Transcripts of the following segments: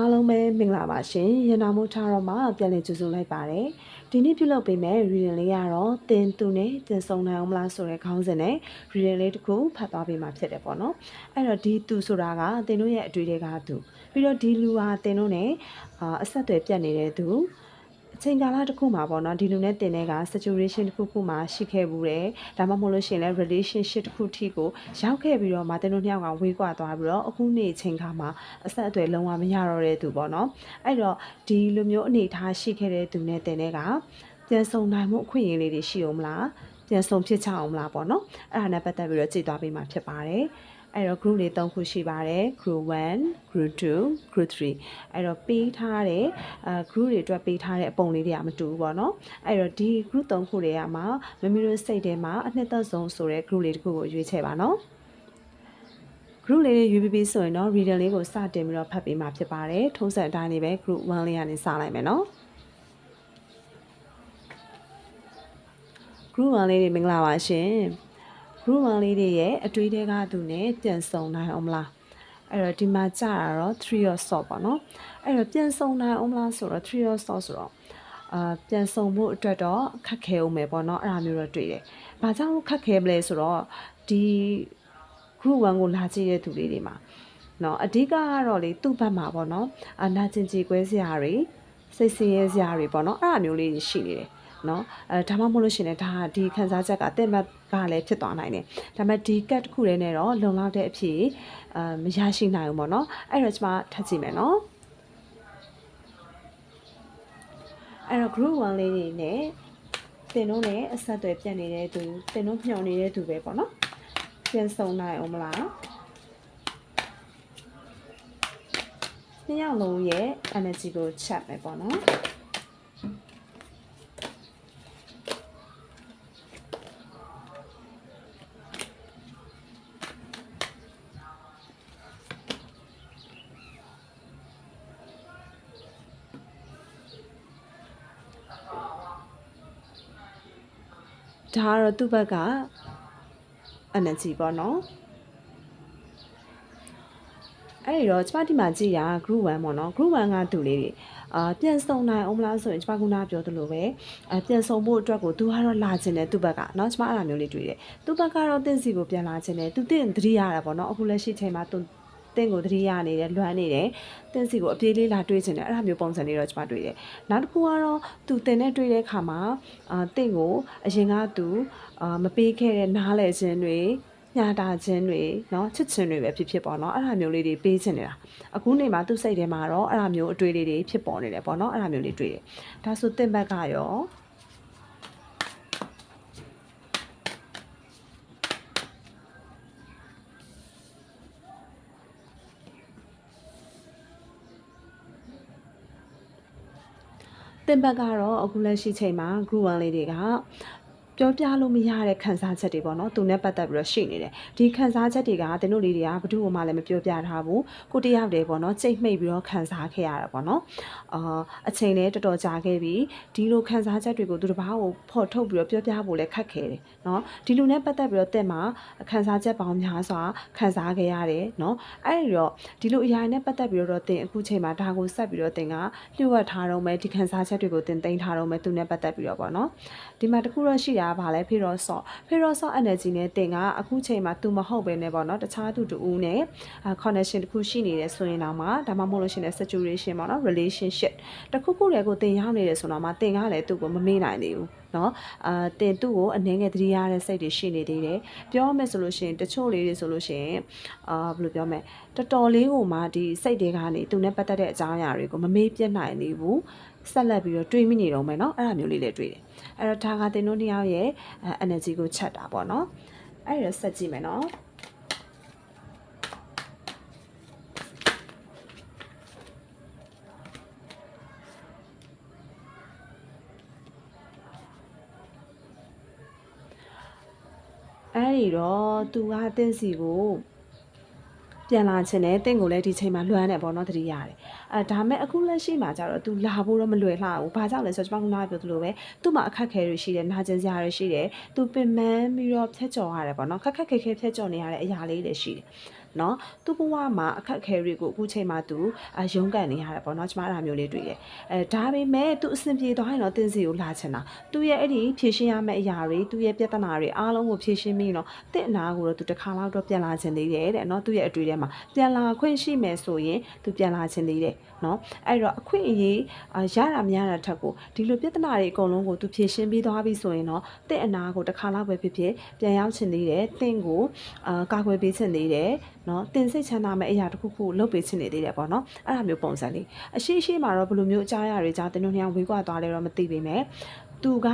အားလုံးပဲမင်္ဂလာပါရှင်ရန်နာမိုးထားတော့မှပြန်လည်ကြိုဆိုလိုက်ပါတယ်ဒီနေ့ပြုလုပ်ပေးမယ့် reading လေးကတော့တင်သူနဲ့တင်ဆုံနိုင်အောင်မလားဆိုတဲ့ခေါင်းစဉ်နဲ့ reading လေးတစ်ခုဖတ်သွားပေးမှာဖြစ်တယ်ပေါ့နော်အဲ့တော့ဒီသူဆိုတာကတင်တို့ရဲ့အတွေ့တွေကသူပြီးတော့ဒီလူဟာတင်တို့နဲ့အာအဆက်အသွယ်ပြတ်နေတဲ့သူအ ချိန်ကာလတစ်ခုမှာပေါ့နော်ဒီလူနဲ့တင်တဲ့က situation တစ်ခုခုမှာရှိခဲ့ဘူးတယ်ဒါမှမဟုတ်လို့ရှိရင်လည်း relationship တစ်ခုထိကိုရောက်ခဲ့ပြီးတော့မှတင်တို့နှစ်ယောက်ကဝေးကွာသွားပြီးတော့အခုနေ့အချိန်ခါမှာအဆက်အသွယ်လုံးဝမရတော့တဲ့သူပေါ့နော်အဲ့တော့ဒီလိုမျိုးအနေအထားရှိခဲ့တဲ့သူနဲ့တင်တဲ့ကပြန်ဆုံနိုင်မှုအခွင့်အရေးလေးတွေရှိအောင်မလားပြန်ဆုံဖြစ်ချအောင်မလားပေါ့နော်အဲ့ဒါနဲ့ပတ်သက်ပြီးတော့ကြည့်သွားပေးမှာဖြစ်ပါတယ် အဲ့တော့ group လေး၃ခုရှိပါတယ် group 1 group 2 group 3အဲ့တော့ပေးထားတဲ့အဲ group တွေအတွက်ပေးထားတဲ့အပုံလေးတွေကမတူဘူးပေါ့နော်အဲ့တော့ဒီ group ၃ခုတွေကမှမမီတို့စိတ်ထဲမှာအနှစ်သက်ဆုံးဆိုတဲ့ group လေးတစ်ခုကိုရွေးချယ်ပါနော် group လေးတွေရွေးပြီးပြီဆိုရင်တော့ reader လေးကိုစတင်ပြီးတော့ဖတ်ပေးမှာဖြစ်ပါတယ်ထုံးစံအတိုင်းလေးပဲ group 1လေးကနေစလိုက်မယ်နော် group 1လေးတွေမင်္ဂလာပါရှင် ဂရု1လေးတွေရဲ့အတွေးတဲကသူနဲ့ပြန်ဆောင်နိုင်အောင်မလားအဲ့တော့ဒီမှာကြာတာတော့ three or so ပေါ့နော်အဲ့တော့ပြန်ဆောင်နိုင်အောင်မလားဆိုတော့ three or so ဆိုတော့အာပြန်ဆောင်ဖို့အတွက်တော့ခက်ခဲအောင်ပဲပေါ့နော်အဲ့ဒါမျိုးတော့တွေ့တယ်။ဘာကြောင့်ခက်ခဲမလဲဆိုတော့ဒီ group 1ကိုလာကြည့်တဲ့သူတွေတွေမှာနော်အဓိကကတော့လေသူ့ဘက်မှာပေါ့နော်အာနာကျင်ကြည်ကွဲစရာတွေစိတ်ဆင်းရဲစရာတွေပေါ့နော်အဲ့ဒါမျိုးလေးရှိနေတယ်။ နော်အဲဒါမှမဟုတ်လို့ရှိရင်လည်းဒါဒီခန်းစားချက်ကတဲ့ဘက်ကလည်းဖြစ်သွားနိုင်တယ်ဒါပေမဲ့ဒီ cut တစ်ခုလေးနဲ့တော့လုံလောက်တဲ့အဖြစ်အာမရရှိနိုင်ဘူးပေါ့နော်အဲ့တော့ကျွန်မထပ်ကြည့်မယ်နော်အဲ့တော့ group 1လေးတွေနဲ့တင်တို့နဲ့အဆက်အသွယ်ပြတ်နေတဲ့သူတင်တို့ညှော်နေတဲ့သူပဲပေါ့နော်ပြန်ဆုံနိုင်အောင်မလားနှစ်ယောက်လုံးရဲ့ energy ကိုချက်မယ်ပေါ့နော် ဒါကတော့သူ့ဘက်က energy ပေါ့နော်အဲ့ဒီတော့ကျမဒီမှာကြည့်ရ group 1ပေါ့နော် group 1ကသူလေးတွေအာပြန်ဆုံနိုင်အောင်မလားဆိုရင်ကျမကနာပြောသလိုပဲအပြန်ဆုံဖို့အတွက်ကိုသူကတော့လာခြင်းတယ်သူ့ဘက်ကเนาะကျမအဲ့လိုမျိုးလေးတွေ့တယ်သူ့ဘက်ကတော့တင့်စီကိုပြန်လာခြင်းတယ်သူတင့်သတိရတာပေါ့နော်အခုလက်ရှိချိန်မှာသူ တင့်ကိုသတိရနေတယ်လွမ်းနေတယ်တင့်စီကိုအပြေးလေးလာတွေးခြင်းတယ်အဲ့ဒါမျိုးပုံစံလေးတော့ကျမတွေ့တယ်နောက်တစ်ခုကတော့သူတင်နဲ့တွေ့တဲ့အခါမှာအာတင့်ကိုအရင်ကသူအာမပေးခဲ့တဲ့နားလဲခြင်းတွေညာတာခြင်းတွေเนาะချစ်ခြင်းတွေပဲဖြစ်ဖြစ်ပေါ့เนาะအဲ့ဒါမျိုးလေးတွေပေးခြင်းနေတာအခုနေမှာသူ့စိတ်ထဲမှာတော့အဲ့ဒါမျိုးအတွေ့လေးတွေဖြစ်ပေါ်နေတယ်ပေါ့เนาะအဲ့ဒါမျိုးလေးတွေ့တယ်ဒါဆိုတင့်ဘက်ကရော တင်ဘက်ကတော့အခုလက်ရှိချိန်မှာ group 1လေးတွေက ပြောပြလို့မရတဲ့ခံစားချက်တွေပေါ့နော်သူနဲ့ပတ်သက်ပြီးတော့ရှိနေတယ်ဒီခံစားချက်တွေကတင်တို့လေးတွေကဘယ်သူ့မှလည်းမပြောပြထားဘူးကိုတယောက်တည်းပေါ့နော်စိတ်မှိတ်ပြီးတော့ခံစားခဲ့ရတာပေါ့နော်အာအချိန်လည်းတော်တော်ကြာခဲ့ပြီဒီလိုခံစားချက်တွေကိုသူတစ်ပါးကိုဖော်ထုတ်ပြီးတော့ပြောပြဖို့လည်းခက်ခဲတယ်နော်ဒီလိုနဲ့ပတ်သက်ပြီးတော့တက်မှာခံစားချက်ပေါင်းများစွာခံစားခဲ့ရတယ်နော်အဲ့ဒီတော့ဒီလိုအရာနဲ့ပတ်သက်ပြီးတော့တင်အခုချိန်မှာဒါကိုဆက်ပြီးတော့တင်ကလျှို့ဝှက်ထားတော့မယ်ဒီခံစားချက်တွေကိုတင်သိမ်းထားတော့မယ်သူနဲ့ပတ်သက်ပြီးတော့ပေါ့နော် ဒီမှာတခုတော့ရှိတာကဘာလဲဖေရော့ဆော့ဖေရော့ဆော့ energy နဲ့တင်ကအခုချိန်မှာသူမဟုတ်ပဲနဲ့ပေါ့နော်တခြားသူတူဦးနဲ့ connection တခုရှိနေတယ်ဆိုရင်တော့မှဒါမှမဟုတ်လို့ရှိရင် situation ပေါ့နော် relationship တခုခုတည်းကိုတင်ရောက်နေတယ်ဆိုတော့မှတင်ကလည်းသူ့ကိုမမေ့နိုင်သေးဘူးเนาะအာတင်သူ့ကိုအနှင်းငယ်သတိရတဲ့စိတ်တွေရှိနေသေးတယ်ပြောမယ်ဆိုလို့ရှိရင်တချို့လေးတွေဆိုလို့ရှိရင်အာဘယ်လိုပြောမလဲတော်တော်လေးကိုမှဒီစိတ်တွေကနေသူနဲ့ပတ်သက်တဲ့အကြောင်းအရာတွေကိုမမေ့ပြတ်နိုင်သေးဘူး ဆက်လက်ပြီးတော့တွေးမိနေတော့မယ်နော်အဲ့ဒါမျိုးလေးလည်းတွေးတယ်အဲ့တော့ဒါကသင်တို့နှစ်ယောက်ရဲ့ energy ကိုချက်တာပေါ့နော်အဲ့ဒါဆက်ကြည့်မယ်နော်အဲ့ဒီတော့သူကတင့်စီကို ပြန်လာခြင်းနဲ့တင့်ကိုလည်းဒီချိန်မှာလွမ်းတယ်ပေါ့နော်တတိရတယ်အဲဒါမဲ့အခုလက်ရှိမှာကျတော့ तू လာဖို့တော့မလွယ်လှဘူးဘာကြောင့်လဲဆိုတော့ကျွန်မကပြောသလိုပဲသူ့မှာအခက်ခဲတွေရှိတယ်နာကျင်စရာတွေရှိတယ် तू ပင်ပန်းပြီးတော့ဖြတ်ကျော်ရတယ်ပေါ့နော်ခက်ခက်ခဲခဲဖြတ်ကျော်နေရတဲ့အရာလေးတွေရှိတယ် နော်သူ့ဘဝမှာအခက်အခဲတွေကိုအခုချိန်မှာသူရုန်းကန်နေရတယ်ပေါ့နော်ကျမအဲ့ဒါမျိုးလေးတွေ့တယ်အဲဒါပေမဲ့သူအဆင်ပြေသွားရင်တော့တင်းစီကိုလာချင်တာသူ့ရဲ့အဲ့ဒီဖြည့်ရှင်းရမယ့်အရာတွေသူ့ရဲ့ပြဿနာတွေအားလုံးကိုဖြည့်ရှင်းပြီးတော့တင့်အနာကိုတော့သူတစ်ခါလောက်တော့ပြန်လာချင်သေးတယ်တဲ့နော်သူ့ရဲ့အတွေ့အထဲမှာပြန်လာခွင့်ရှိမယ်ဆိုရင်သူပြန်လာချင်သေးတယ်နော်အဲ့တော့အခွင့်အရေးရတာများတာထက်ကိုဒီလိုပြဿနာတွေအကုန်လုံးကိုသူဖြည့်ရှင်းပြီးသွားပြီဆိုရင်တော့တင့်အနာကိုတစ်ခါလောက်ပဲဖြစ်ဖြစ်ပြန်ရောက်ချင်သေးတယ်တင့်ကိုကာကွယ်ပေးချင်သေးတယ်နော်တင်စိတ်ချမ်းသာမဲ့အရာတစ်ခုခုလုပ်ပေးချင်နေသေးတယ်ပေါ့နော်အဲ့ဒါမျိုးပုံစံလေးအရှိရှိမှာတော့ဘယ်လိုမျိုးအကြောင်းအရာတွေကြောင့်တင်းတို့နှစ်ယောက်ဝေးကွာသွားလဲတော့မသိပေမဲ့ သူက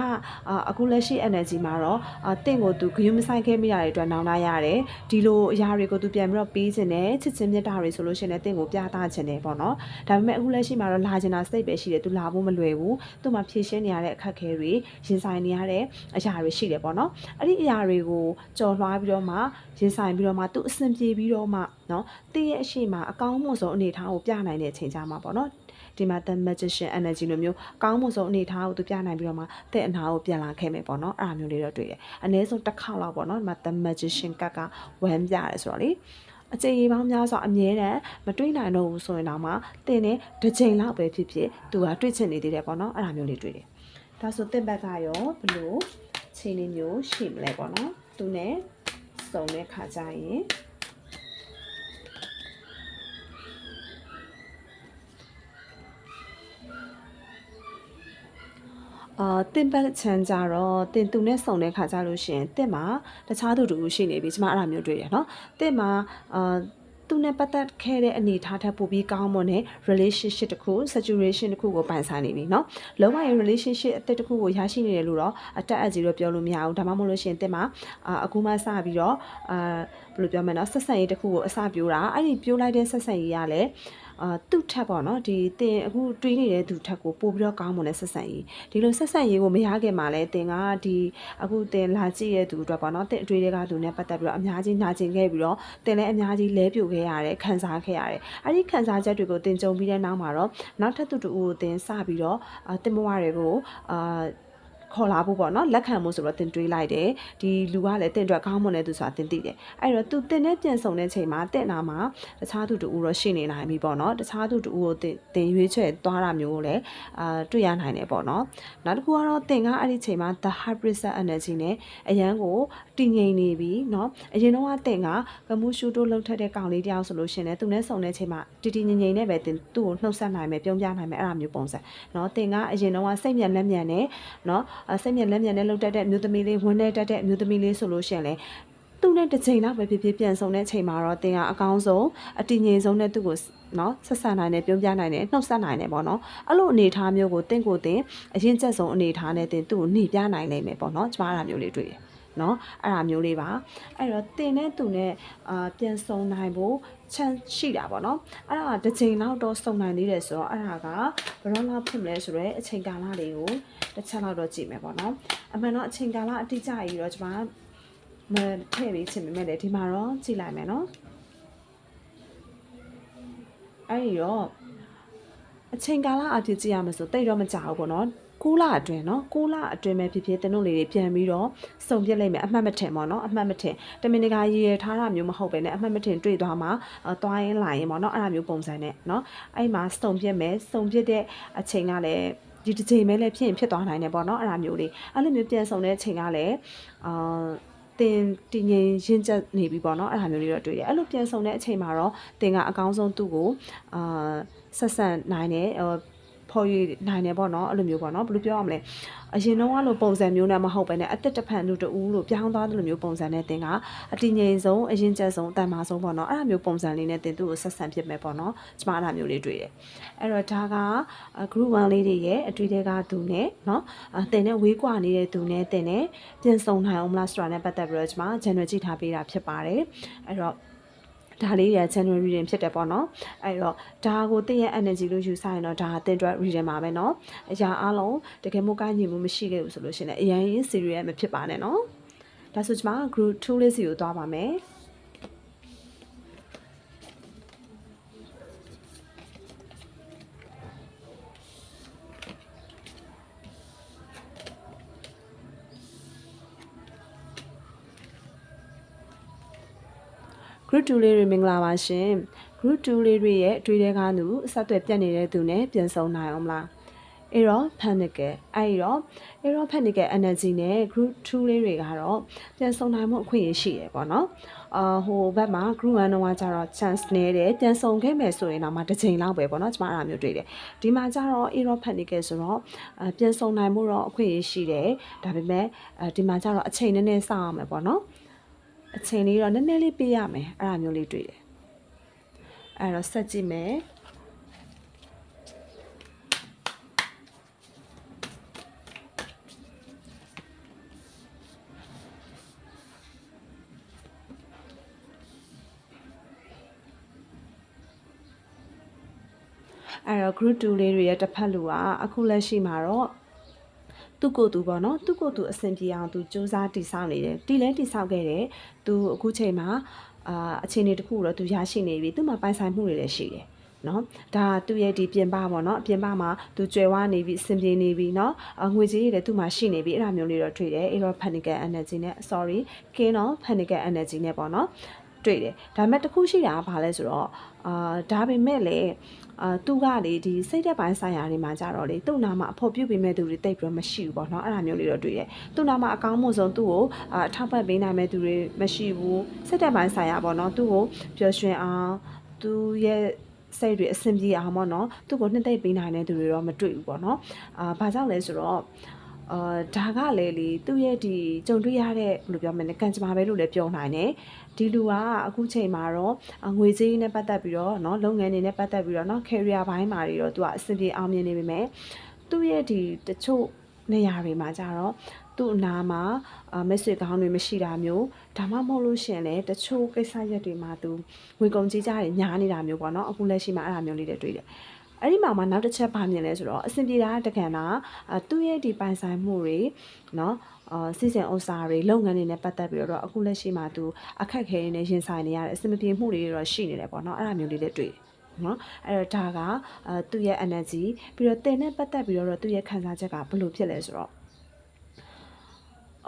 အခုလက်ရှိ energy မှာတော့တင့်ကိုသူဂယုမဆိုင်ခဲ့မိရတဲ့အတွက်နောင်လာရတယ်ဒီလိုအရာတွေကိုသူပြန်ပြီးတော့ပေးခြင်းနဲ့ချစ်ချင်းမြတ်တာတွေဆိုလို့ရှိရင်တင့်ကိုပြသခြင်းနဲ့ပေါ့နော်ဒါပေမဲ့အခုလက်ရှိမှာတော့လာခြင်းတာစိတ်ပဲရှိတယ်သူလာဖို့မလွယ်ဘူးသူမှဖြည့်ရှင်းနေရတဲ့အခက်အခဲတွေရင်ဆိုင်နေရတဲ့အရာတွေရှိတယ်ပေါ့နော်အဲ့ဒီအရာတွေကိုကြော်လွှားပြီးတော့မှရင်ဆိုင်ပြီးတော့မှသူအဆင်ပြေပြီးတော့မှနော်တင့်ရဲ့အရှိမအကောင်းမှုဆုံးအနေထားကိုပြနိုင်တဲ့အချိန်ကြမှာပေါ့နော် ဒီမှာ the magician energy လိုမျိုးကောင်းမှုဆုံးအနေအထားကိုသူပြနိုင်ပြီးတော့မှတဲ့အနာကိုပြန်လာခဲ့မယ်ပေါ့နော်အဲ့ဒါမျိုးလေးတော့တွေ့တယ်အနည်းဆုံးတစ်ခေါက်လောက်ပေါ့နော်ဒီမှာ the magician ကကဝမ်းပြတယ်ဆိုတော့လေအချိန်ကြီးပေါင်းများစွာအမြဲတမ်းမတွေးနိုင်တော့ဘူးဆိုရင်တော့မှတင်တဲ့တစ်ချိန်လောက်ပဲဖြစ်ဖြစ်သူကတွေးချင်နေသေးတယ်ပေါ့နော်အဲ့ဒါမျိုးလေးတွေ့တယ်ဒါဆိုတင်ဘက်ကရောဘလို့ချိန်လေးမျိုးရှိမလဲပေါ့နော်သူနဲ့စုံတဲ့ခါကျရင် အာတင်ပတ်ချန်ကြတော့တင်သူနဲ့စုံတဲ့ခါကြလို့ရှိရင်တင်မှာတခြားသူတူရှိနေပြီကျမအဲ့ဒါမျိုးတွေ့ရနော်တင်မှာအာသူနဲ့ပတ်သက်ခဲ့တဲ့အနေအထားထက်ပိုပြီးကောင်းမွန်တဲ့ relationship တစ်ခု situation တစ်ခုကိုပိုင်ဆိုင်နေပြီเนาะလုံးဝရဲ့ relationship အသစ်တစ်ခုကိုရရှိနေတယ်လို့တော့အတက်အကြီးတော့ပြောလို့မရဘူးဒါမှမဟုတ်လို့ရှိရင်တင်မှာအာအခုမှစပြီးတော့အာဘယ်လိုပြောမလဲเนาะဆက်ဆံရေးတစ်ခုကိုအစပြိုးတာအဲ့ဒီပြိုးလိုက်တဲ့ဆက်ဆံရေးကလည်း အာသူ့ထက်ပေါ့နော်ဒီတင်အခုတွေးနေတဲ့သူထက်ကိုပို့ပြီးတော့ကောင်းမွန်တဲ့ဆက်ဆံရေးဒီလိုဆက်ဆံရေးကိုမရခင်မှာလဲတင်ကဒီအခုတင်လာကြည့်တဲ့သူအတွက်ပေါ့နော်တင်အတွေ့တွေကသူနဲ့ပတ်သက်ပြီးတော့အများကြီးနာကျင်ခဲ့ပြီးတော့တင်လည်းအများကြီးလဲပြိုခဲ့ရတယ်ခံစားခဲ့ရတယ်အဲ့ဒီခံစားချက်တွေကိုတင်ကြုံပြီးတဲ့နောက်မှာတော့နောက်ထပ်သူတူကိုတင်စပြီးတော့တင်မဝတွေကိုအာ ခေါ်လာဖို့ပေါ့နော်လက်ခံဖို့ဆိုတော့တင်တွေးလိုက်တယ်ဒီလူကလည်းတင်အတွက်ကောင်းမွန်တဲ့သူဆိုတာတင်သိတယ်အဲ့တော့သူတင်နဲ့ပြန်ဆောင်တဲ့ချိန်မှာတင်နာမှာတခြားသူတူတော့ရှိနေနိုင်ပြီပေါ့နော်တခြားသူတူကိုတင်တင်ရွေးချယ်သွားတာမျိုးကိုလည်းအာတွေ့ရနိုင်တယ်ပေါ့နော်နောက်တစ်ခုကတော့တင်ကအဲ့ဒီချိန်မှာ the hybrid energy နဲ့အရန်ကိုတည်ငြိမ်နေပြီเนาะအရင်တော့တင်ကကမှုရှူတိုးလှုပ်ထက်တဲ့ကောင်လေးတယောက်ဆိုလို့ရှင်လည်းသူနဲ့ဆောင်တဲ့ချိန်မှာတည်တည်ငြိမ်ငြိမ်နဲ့ပဲတင်သူ့ကိုနှုတ်ဆက်နိုင်မယ်ပြုံးပြနိုင်မယ်အဲ့လိုမျိုးပုံစံเนาะတင်ကအရင်တော့စိတ်မြန်လက်မြန်နဲ့เนาะ စိတ်မြန်လက်မြန်နဲ့လှုပ်တတ်တဲ့အမျိုးသမီးလေးဝင်နေတတ်တဲ့အမျိုးသမီးလေးဆိုလို့ရှင်လည်းသူနဲ့တစ်ချိန်လောက်ပဲဖြစ်ဖြစ်ပြန်ဆောင်တဲ့ချိန်မှာတော့တင်ကအကောင်းဆုံးအတည်ငြိမ်ဆုံးနဲ့သူ့ကိုနော်ဆက်ဆံနိုင်တယ်ပြုံးပြနိုင်တယ်နှုတ်ဆက်နိုင်တယ်ပေါ့နော်အဲ့လိုအနေအထားမျိုးကိုတင့်ကိုတင်အရင်ချက်ဆုံးအနေအထားနဲ့တင်သူ့ကိုหนีပြနိုင်နိုင်မယ်ပေါ့နော်ကျမအဲ့ဒါမျိုးလေးတွေ့တယ်နော်အဲ့ဒါမျိုးလေးပါအဲ့တော့တင်နဲ့သူနဲ့အာပြန်ဆုံနိုင်ဖို့ချန်ရှိတာပေါ့နော်အဲ့ဒါတစ်ချိန်လောက်တော့စုံနိုင်သေးတယ်ဆိုတော့အဲ့ဒါကဘယ်တော့လောက်ဖြစ်မလဲဆိုတော့အချိန်ကာလလေးကို တစ်ချက်လောက်တော့ကြည့်မယ်ပေါ့နော်အမှန်တော့အချိန်ကာလအတိအကျကြီးတော့ကျွန်မမထည့်ပေးချင်ပေမဲ့လည်းဒီမှာတော့ကြည့်လိုက်မယ်နော်အဲ့ဒီတော့အချိန်ကာလအဖြစ်ကြည့်ရမယ်ဆိုတိတ်တော့မကြဘူးပေါ့နော်6လအတွင်းเนาะ6လအတွင်းပဲဖြစ်ဖြစ်တင်တို့လေးတွေပြန်ပြီးတော့စုံပြစ်လိုက်မယ်အမှတ်မထင်ပေါ့เนาะအမှတ်မထင်တမင်တကာရည်ရထားတာမျိုးမဟုတ်ပဲねအမှတ်မထင်တွေ့သွားမှာသွားရင်လာရင်ပေါ့เนาะအဲ့ဒါမျိုးပုံစံနဲ့เนาะအဲ့မှာစုံပြစ်မယ်စုံပြစ်တဲ့အချိန်ကလည်း ဒီတစ်ချိန်ပဲလည်းဖြစ်ရင်ဖြစ်သွားနိုင်တယ်ပေါ့နော်အဲ့ဒါမျိုးလေးအဲ့လိုမျိုးပြန်ဆောင်တဲ့အချိန်ကလည်းအာတင်တင်ငင်ရင့်ကျက်နေပြီပေါ့နော်အဲ့ဒါမျိုးလေးတော့တွေ့ရတယ်အဲ့လိုပြန်ဆောင်တဲ့အချိန်မှာတော့တင်ကအကောင်းဆုံးသူ့ကိုအာဆက်ဆံနိုင်တယ်ဟို ဖော်ရနိုင်တယ်ပေါ့နော်အဲ့လိုမျိုးပေါ့နော်ဘယ်လိုပြောရမလဲအရင်တော့ကလိုပုံစံမျိုးနဲ့မဟုတ်ပဲနဲ့အသက်တစ်ဖန်လူတူလို့ပြောင်းသွားတယ်လို့မျိုးပုံစံနဲ့တင်ကအတိငိမ်ဆုံးအရင်ချက်ဆုံးတန်မာဆုံးပေါ့နော်အဲ့လိုမျိုးပုံစံလေးနဲ့တင်သူ့ကိုဆက်ဆံဖြစ်မယ်ပေါ့နော်ကျွန်မအဲ့လိုမျိုးလေးတွေ့တယ်အဲ့တော့ဒါက group 1လေးတွေရဲ့အတွေ့တဲ့ကသူနဲ့နော်တင်နဲ့ဝေးကွာနေတဲ့သူနဲ့တင်နဲ့ပြင်ဆုံနိုင်အောင်မလားဆိုတာနဲ့ပတ်သက်ပြီးတော့ကျွန်မ general ကြည့်ထားပေးတာဖြစ်ပါတယ်အဲ့တော့ ဒါလေးရ channel reading ဖြစ်တယ်ပေါ့နော်အဲ့တော့ဒါကိုတင့်ရဲ့ energy လို့ယူဆရင်တော့ဒါကတင်အတွက် reading ပါပဲเนาะအရာအလုံးတကယ်မို့ကညီမှုမရှိခဲ့ဘူးဆိုလို့ရှိရင်အရင် serious မဖြစ်ပါနဲ့เนาะဒါဆိုကျွန်မ group 2လေးစီကိုသွားပါမယ် 2လေးတွေမင်္ဂလာပါရှင် group 2လေးတွေရဲ့အတွေ့အကြုံကသူအဆက်အသွယ်ပြတ်နေတဲ့သူနဲ့ပြန်ဆုံနိုင်အောင်မလားအဲ့တော့ panical အဲ့တော့အဲ့တော့ panical energy နဲ့ group 2လေးတွေကတော့ပြန်ဆုံနိုင်မှုအခွင့်အရေးရှိရပေါ့နော်အာဟိုဘက်မှာ group 1တော့ကျတော့ chance နည်းတယ်ပြန်ဆုံခဲ့မယ်ဆိုရင်တော့မှတစ်ချိန်လောက်ပဲပေါ့နော်ကျမအဲ့ဒါမျိုးတွေ့တယ်ဒီမှာကျတော့ error panical ဆိုတော့အပြန်ဆုံနိုင်မှုတော့အခွင့်အရေးရှိတယ်ဒါပေမဲ့အဲဒီမှာကျတော့အချိန်နည်းနည်းစောင့်ရမယ်ပေါ့နော် အချိန်လေးတော့နည်းနည်းလေးပေးရမယ်အဲ့ဒါမျိုးလေးတွေ့တယ်အဲ့တော့ဆက်ကြည့်မယ်အဲ့တော့ group 2လေးတွေရဲ့တစ်ဖက်လူကအခုလက်ရှိမှာတော့ သူ့ကိုယ်သူပေါ့နော်သူ့ကိုယ်သူအဆင်ပြေအောင်သူစူးစမ်းတည်ဆောက်နေတယ်တီလဲတည်ဆောက်ခဲ့တယ်သူအခုချိန်မှာအာအခြေအနေတစ်ခုတော့သူရရှိနေပြီသူ့မှာပိုင်ဆိုင်မှုတွေလည်းရှိတယ်နော်ဒါသူ့ရဲ့ဒီပြင်ပပေါ့နော်အပြင်ပမှာသူကျွယ်ဝနေပြီအဆင်ပြေနေပြီနော်အငွေကြေးတွေလည်းသူ့မှာရှိနေပြီအဲ့ဒါမျိုးလေးတော့တွေ့တယ်အဲ့တော့ panical energy နဲ့ sorry ကင်းတော့ panical energy နဲ့ပေါ့နော်တွေ့တယ်ဒါပေမဲ့တစ်ခုရှိတာကဘာလဲဆိုတော့အာဒါပေမဲ့လည်း အာသူကလေဒီစိတ်သက်ပိုင်းဆိုင်ရာတွေမှာကြတော့လေသူ့နာမှာအဖို့ပြုတ်ပေးမဲ့သူတွေတိတ်ပြီးတော့မရှိဘူးပေါ့နော်အဲ့ဒါမျိုးလေးတော့တွေ့တယ်သူ့နာမှာအကောင်းမှုဆုံးသူ့ကိုအာထောက်ပံ့ပေးနိုင်မဲ့သူတွေမရှိဘူးစိတ်သက်ပိုင်းဆိုင်ရာပေါ့နော်သူ့ကိုပျော်ရွှင်အောင်သူရဲ့စိတ်တွေအဆင်ပြေအောင်ပေါ့နော်သူ့ကိုနှစ်သိမ့်ပေးနိုင်တဲ့သူတွေတော့မတွေ့ဘူးပေါ့နော်အာဘာကြောင့်လဲဆိုတော့အာဒါကလည်းလေသူ့ရဲ့ဒီကြုံတွေ့ရတဲ့ဘယ်လိုပြောမလဲကံကြမ္မာပဲလို့လည်းပြောနိုင်တယ် ဒီလူကအခုချိန်မှာတော့ငွေကြေးနဲ့ပတ်သက်ပြီးတော့เนาะလုပ်ငန်းတွေနဲ့ပတ်သက်ပြီးတော့เนาะ career ဘိုင်းမှာတွေတော့သူကအဆင်ပြေအောင်မြင်နေပေမဲ့သူ့ရဲ့ဒီတချို့နေရာတွေမှာကြတော့သူ့အနာမှာမက်ဆေ့ကောင်းတွေမရှိတာမျိုးဒါမှမဟုတ်လို့ရှင်လေတချို့ကိစ္စရက်တွေမှာသူငွေကုန်ကြေးကြတွေညားနေတာမျိုးပေါ့နော်အခုလက်ရှိမှာအဲ့ဒါမျိုးလေးတွေတွေ့တယ်အဲ့ဒီမှာမှနောက်တစ်ချက်ပါမြင်လဲဆိုတော့အဆင်ပြေတာတကံတာသူ့ရဲ့ဒီပိုင်ဆိုင်မှုတွေเนาะ အာစီစဉ်ဥစ္စာတွေလုပ်ငန်းတွေနဲ့ပတ်သက်ပြီးတော့အခုလက်ရှိမှာသူအခက်ခဲနေရင်ဆိုင်နေရတဲ့အဆင်မပြေမှုတွေတော့ရှိနေတယ်ပေါ့နော်အဲ့ဒါမျိုးလေးတွေတွေ့နော်အဲ့တော့ဒါကအဲသူ့ရဲ့ energy ပြီးတော့တင်နဲ့ပတ်သက်ပြီးတော့သူ့ရဲ့ခံစားချက်ကဘယ်လိုဖြစ်လဲဆိုတော့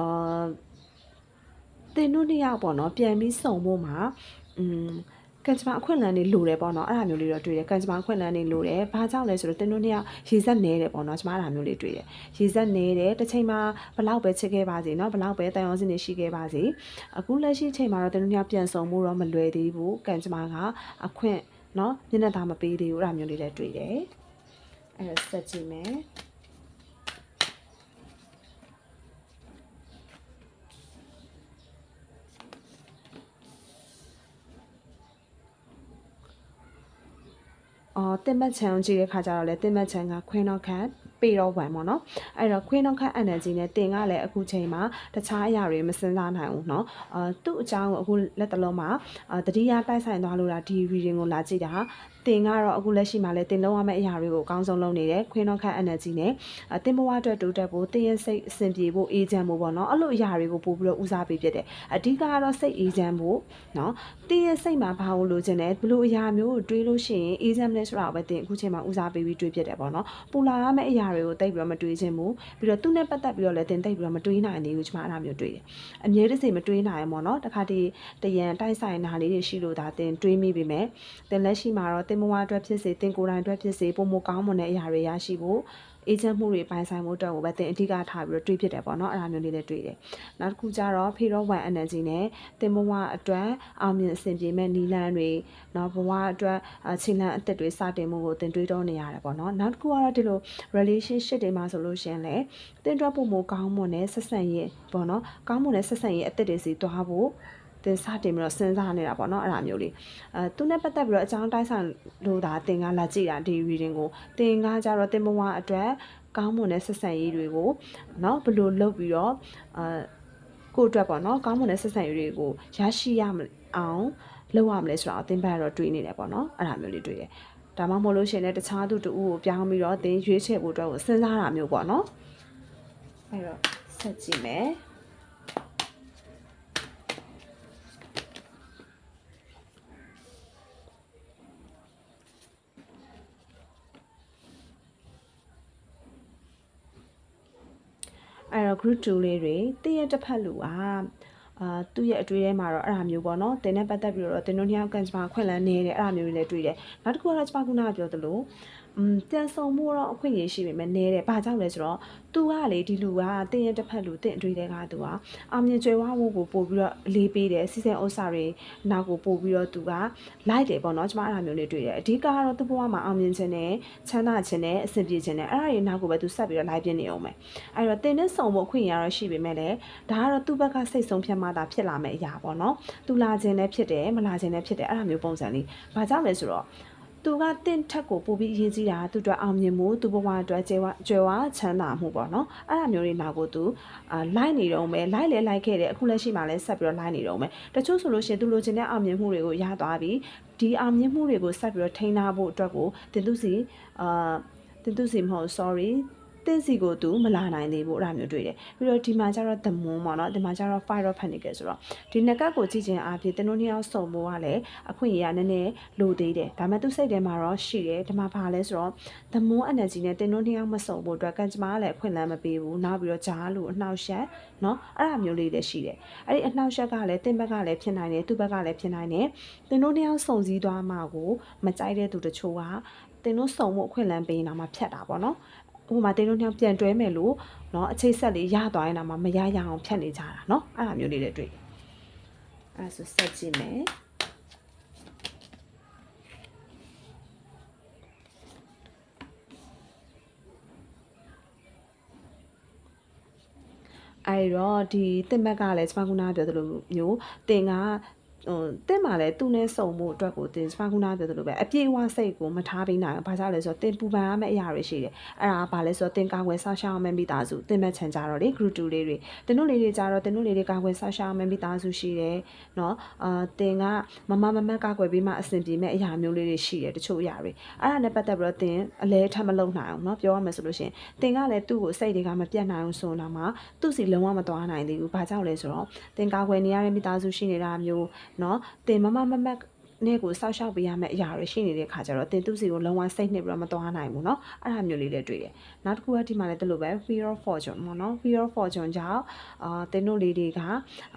အာတင်တို့နှစ်ယောက်ပေါ့နော်ပြန်ပြီးစုံဖို့မှာอืม ကံကြမ္မာအခွင့်အလမ်းတွေလိုတယ်ပေါ့နော်အဲ့ဒါမျိုးလေးတော့တွေ့တယ်ကံကြမ္မာအခွင့်အလမ်းတွေလိုတယ်ဘာကြောင့်လဲဆိုတော့တင်းတို့နှစ်ယောက်ရေစက်နေတယ်ပေါ့နော်ကျမအဲ့ဒါမျိုးလေးတွေ့တယ်ရေစက်နေတယ်တစ်ချိန်မှာဘလောက်ပဲချစ်ခဲ့ပါစေနော်ဘလောက်ပဲတန်ရုံးစင်နေရှိခဲ့ပါစေအခုလက်ရှိချိန်မှာတော့တင်းတို့နှစ်ယောက်ပြန်ဆုံမှုတော့မလွယ်သေးဘူးကံကြမ္မာကအခွင့်နော်မျက်နှာသားမပေးသေးဘူးအဲ့ဒါမျိုးလေးလည်းတွေ့တယ်အဲ့ဒါဆက်ကြည့်မယ် အော်တင်မတ်ချန်ကြည့်တဲ့ခါကျတော့လေတင်မတ်ချန်က Queen of Cup ပေတော့ဝမ်ပေါ့နော်အဲ့တော့ Queen of Cup energy နဲ့တင်ကလည်းအခုချိန်မှာတခြားအရာတွေမစင်စားနိုင်ဘူးเนาะအာသူ့အကြောင်းကိုအခုလက်တလုံးမှာအာတတိယတိုက်ဆိုင်သွားလို့လားဒီ reading ကိုလာကြည့်တာ တင်ကတော့အခုလက်ရှိမှာလည်းတင်လုံးရမယ့်အရာတွေကိုအကောင်းဆုံးလုပ်နေတယ်ခွင်းတော့ခန့် energy နဲ့တင်ဘဝအတွက်တိုးတက်ဖို့တင်ရဲ့စိတ်အဆင်ပြေဖို့အေးချမ်းဖို့ပေါ့နော်အဲ့လိုအရာတွေကိုပို့ပြီးတော့ဦးစားပေးဖြစ်တယ်အဓိကကတော့စိတ်အေးချမ်းဖို့နော်တင်ရဲ့စိတ်မှာဘာလို့လိုချင်လဲဘလို့အရာမျိုးကိုတွေးလို့ရှိရင်အေးချမ်းလဲဆိုတာပဲတင်အခုချိန်မှာဦးစားပေးပြီးတွေးဖြစ်တယ်ပေါ့နော်ပူလာရမယ့်အရာတွေကိုတိတ်ပြီးတော့မတွေးချင်ဘူးပြီးတော့သူ့နဲ့ပတ်သက်ပြီးတော့လည်းတင်တိတ်ပြီးတော့မတွေးနိုင်သေးဘူးကျွန်မအဲ့ဒါမျိုးတွေးတယ်အမြဲတစေမတွေးနိုင်ဘူးပေါ့နော်တခါတည်းတရန်တိုက်ဆိုင်တာလေးတွေရှိလို့ဒါတင်တွေးမိပြီမယ်တင်လက်ရှိမှာတော့တင်ဘဝအတွက်ဖြစ်စေတင်ကိုယ်တိုင်အတွက်ဖြစ်စေပုံမကောင်းမွန်တဲ့အရာတွေရရှိဖို့အေဂျင့်မှုတွေပိုင်ဆိုင်မှုအတွက်ကိုပဲတင်အဓိကထားပြီးတော့တွေးဖြစ်တယ်ပေါ့နော်အဲ့ဒါမျိုးလေးလည်းတွေးတယ်နောက်တစ်ခုကျတော့ဖေရော1 energy နဲ့တင်ဘဝအတွက်အောင်မြင်အဆင်ပြေမဲ့နီလန်းတွေနော်ဘဝအတွက်ခြေလမ်းအသက်တွေစတင်မှုကိုတင်တွေးတော့နေရတယ်ပေါ့နော်နောက်တစ်ခုကတော့ဒီလို relationship တွေမှာဆိုလို့ရှင်လေတင်တွက်ဖို့မို့ကောင်းမွန်တဲ့ဆက်ဆံရေးပေါ့နော်ကောင်းမွန်တဲ့ဆက်ဆံရေးအသက်တွေစီသွားဖို့ တင်စတင်ပြီးတော့စဉ်းစားနေတာပေါ့နော်အဲ့ဒါမျိုးလေးအဲသူနဲ့ပတ်သက်ပြီးတော့အကြောင်းတိုက်ဆိုင်လို့ဒါတင်ကလာကြည့်တာဒီ reading ကိုတင်ကကြတော့တင်ဘဝအတွက်ကောင်းမွန်တဲ့ဆက်ဆံရေးတွေကိုเนาะဘယ်လိုလုပ်ပြီးတော့အဲကိုအတွက်ပေါ့နော်ကောင်းမွန်တဲ့ဆက်ဆံရေးတွေကိုရရှိရအောင်လုပ်ရမလဲဆိုတော့အသင်ဘက်ကတော့တွေးနေတယ်ပေါ့နော်အဲ့ဒါမျိုးလေးတွေးတယ်ဒါမှမဟုတ်လို့ရှိရင်လည်းတခြားသူတူကိုပြောင်းပြီးတော့သင်ရွေးချယ်ဖို့အတွက်ကိုစဉ်းစားတာမျိုးပေါ့နော်အဲ့တော့ဆက်ကြည့်မယ် အဲ့တော့ group 2လေးတွေတည့်ရတစ်ဖက်လူကအာသူ့ရဲ့အတွေ့အထဲမှာတော့အဲ့ဒါမျိုးပေါ့နော်တင်နဲ့ပတ်သက်ပြီးတော့တင်တို့နှစ်ယောက်ကန်ကျမခွင့်လန်းနေတယ်အဲ့ဒါမျိုးတွေလည်းတွေ့တယ်နောက်တစ်ခုကတော့ကျမခုနကပြောသလို อืมပြန်ဆောင်မှုတော့အခွင့်အရေးရှိပေမဲ့နည်းတယ်။ဘာကြောင့်လဲဆိုတော့ तू ကလေဒီလူကတင်းရဲ့တစ်ဖက်လူတင်းအတွေ့တွေက तू ကအောင်မြင်ကြွယ်ဝဖို့ကိုပို့ပြီးတော့အလေးပေးတယ်စီစဉ်ဥစ္စာတွေနောက်ကိုပို့ပြီးတော့ तू ကလိုက်တယ်ပေါ့နော်ကျမအဲ့ဒါမျိုးလေးတွေ့တယ်။အဓိကကတော့သူ့ဘဝမှာအောင်မြင်ခြင်းနဲ့ချမ်းသာခြင်းနဲ့အဆင်ပြေခြင်းနဲ့အဲ့ဒါတွေနောက်ကိုပဲ तू ဆက်ပြီးတော့လိုက်ပြနေအောင်မယ်။အဲ့တော့တင်းနဲ့ဆောင်ဖို့အခွင့်အရေးကတော့ရှိပေမဲ့လည်းဒါကတော့သူ့ဘက်ကစိတ်ဆုံးဖြတ်မှသာဖြစ်လာမယ့်အရာပေါ့နော်။ तू လာခြင်းလည်းဖြစ်တယ်မလာခြင်းလည်းဖြစ်တယ်အဲ့ဒါမျိုးပုံစံလေး။ဘာကြောင့်လဲဆိုတော့ သူကတင့်ထက်ကိုပို့ပြီးအရေးကြီးတာသူတို့အောင်မြင်မှုသူဘဝအတွက်ကျေဝကျွယ်ဝချမ်းသာမှုပေါ့နော်အဲ့ဒါမျိုးတွေနောက်ကိုသူအာလိုက်နေတော့မယ်လိုက်လဲလိုက်ခဲ့တယ်အခုလက်ရှိမှလည်းဆက်ပြီးတော့လိုက်နေတော့မယ်တချို့ဆိုလို့ရှိရင်သူလိုချင်တဲ့အောင်မြင်မှုတွေကိုရသွားပြီးဒီအောင်မြင်မှုတွေကိုဆက်ပြီးတော့ထိန်းထားဖို့အတွက်ကိုတင်သူစီအာတင်သူစီမဟုတ် sorry တင်းစီကိုသူမလာနိုင်သေးဘူးအဲ့ဒါမျိုးတွေ့တယ်ပြီးတော့ဒီမှာကျတော့ the moon ပေါ့နော်ဒီမှာကျတော့ fire of pentacle ဆိုတော့ဒီနှစ်ကပ်ကိုကြည့်ခြင်းအပြင်တင်းတို့နှစ်ယောက်စုံဖို့ကလည်းအခွင့်အရေးကနည်းနည်းလိုသေးတယ်ဒါပေမဲ့သူစိတ်ထဲမှာတော့ရှိတယ်ဒီမှာဘာလဲဆိုတော့ the moon energy နဲ့တင်းတို့နှစ်ယောက်မစုံဖို့အတွက်ကံကြမ္မာကလည်းအခွင့်အလမ်းမပေးဘူးနောက်ပြီးတော့ဂျားလို့အနှောက်ယှက်နော်အဲ့ဒါမျိုးလေးလည်းရှိတယ်အဲ့ဒီအနှောက်ယှက်ကလည်းတင်းဘက်ကလည်းဖြစ်နိုင်တယ်သူ့ဘက်ကလည်းဖြစ်နိုင်တယ်တင်းတို့နှစ်ယောက်စုံစည်းသွားမှကိုမကြိုက်တဲ့သူတချို့ကတင်တို့စုံမှုအခွင့်အလမ်းပေးနေတာမှဖြတ်တာပေါ့နော် ဟိုမှာတင်းတို့နှစ်ယောက်ပြန်တွဲမယ်လို့เนาะအချိတ်ဆက်လေးရသွားရင်တော့မရရအောင်ဖြတ်နေကြတာเนาะအဲ့လိုမျိုးလေးတွေတွေ့အဲ့ဒါဆိုဆက်ကြည့်မယ်အဲ့တော့ဒီတင်ဘက်ကလည်းကျွန်မခုနကပြောသလိုမျိုးတင်က ဟိုတင်မှာလဲသူ့နဲ့စုံမှုအတွက်ကိုတင်စပါခုနာပြောသလိုပဲအပြေးအဝစိတ်ကိုမထားပေးနိုင်ဘူး။ဘာကြောင့်လဲဆိုတော့တင်ပူပန်ရမယ့်အရာတွေရှိတယ်။အဲ့ဒါကဘာလဲဆိုတော့တင်ကာကွယ်ဆောက်ရှောက်မယ့်မိသားစုတင်မဲ့ချန်ကြတော့လေ group 2လေးတွေတင်တို့လေးတွေကြတော့တင်တို့လေးတွေကာကွယ်ဆောက်ရှောက်မယ့်မိသားစုရှိတယ်။နော်အာတင်ကမမမမတ်ကာကွယ်ပြီးမှအဆင်ပြေမဲ့အရာမျိုးလေးတွေရှိတယ်တချို့အရာတွေ။အဲ့ဒါနဲ့ပတ်သက်ပြီးတော့တင်အလဲထပ်မလုံနိုင်အောင်နော်ပြောရမယ်ဆိုလို့ရှိရင်တင်ကလည်းသူ့ကိုစိတ်တွေကမပြတ်နိုင်အောင်ဆိုတော့မှသူ့စီလုံးဝမသွားနိုင်သေးဘူး။ဘာကြောင့်လဲဆိုတော့တင်ကာကွယ်နေရတဲ့မိသားစုရှိနေတာမျိုးနော်တင်မမမမတ်နဲ့ကိုစောက်ရှောက်ပေးရမယ့်အရာတွေရှိနေတဲ့ခါကျတော့တင်သူစီကိုလုံးဝစိတ်နှစ်ပြီးတော့မသွားနိုင်ဘူးเนาะအဲ့ဒါမျိုးလေးလည်းတွေ့တယ်နောက်တစ်ခုကဒီမှာလည်းတလို့ပဲ fear of fortune ပေါ့နော် fear of fortune ကြောင့်အာတင်တို့လေးတွေက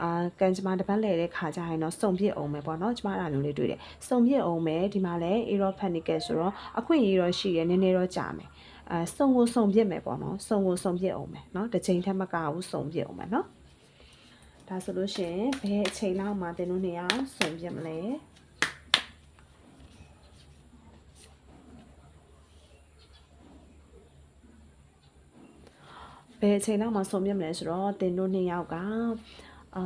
အာကန်ကျမတပတ်လဲတဲ့ခါကျရင်တော့စုံပြစ်အောင်မယ်ပေါ့နော်ကျမအဲ့ဒါမျိုးလေးတွေ့တယ်စုံပြစ်အောင်မယ်ဒီမှာလည်း aero panic ဆိုတော့အခွင့်အရေးတော့ရှိရနည်းနည်းတော့ကြာမယ်အဲစုံကိုစုံပြစ်မယ်ပေါ့နော်စုံကိုစုံပြစ်အောင်မယ်เนาะတစ်ချိန်ထက်မကဘူးစုံပြစ်အောင်မယ်เนาะ ဒါဆိုလို့ရှိရင်ဘယ်အချိန်လောက်မှတင်တို့နေအောင်စုံပြစ်မလဲဘယ်အချိန်လောက်မှစုံပြစ်မလဲဆိုတော့တင်တို့နှစ်ယောက်ကအာ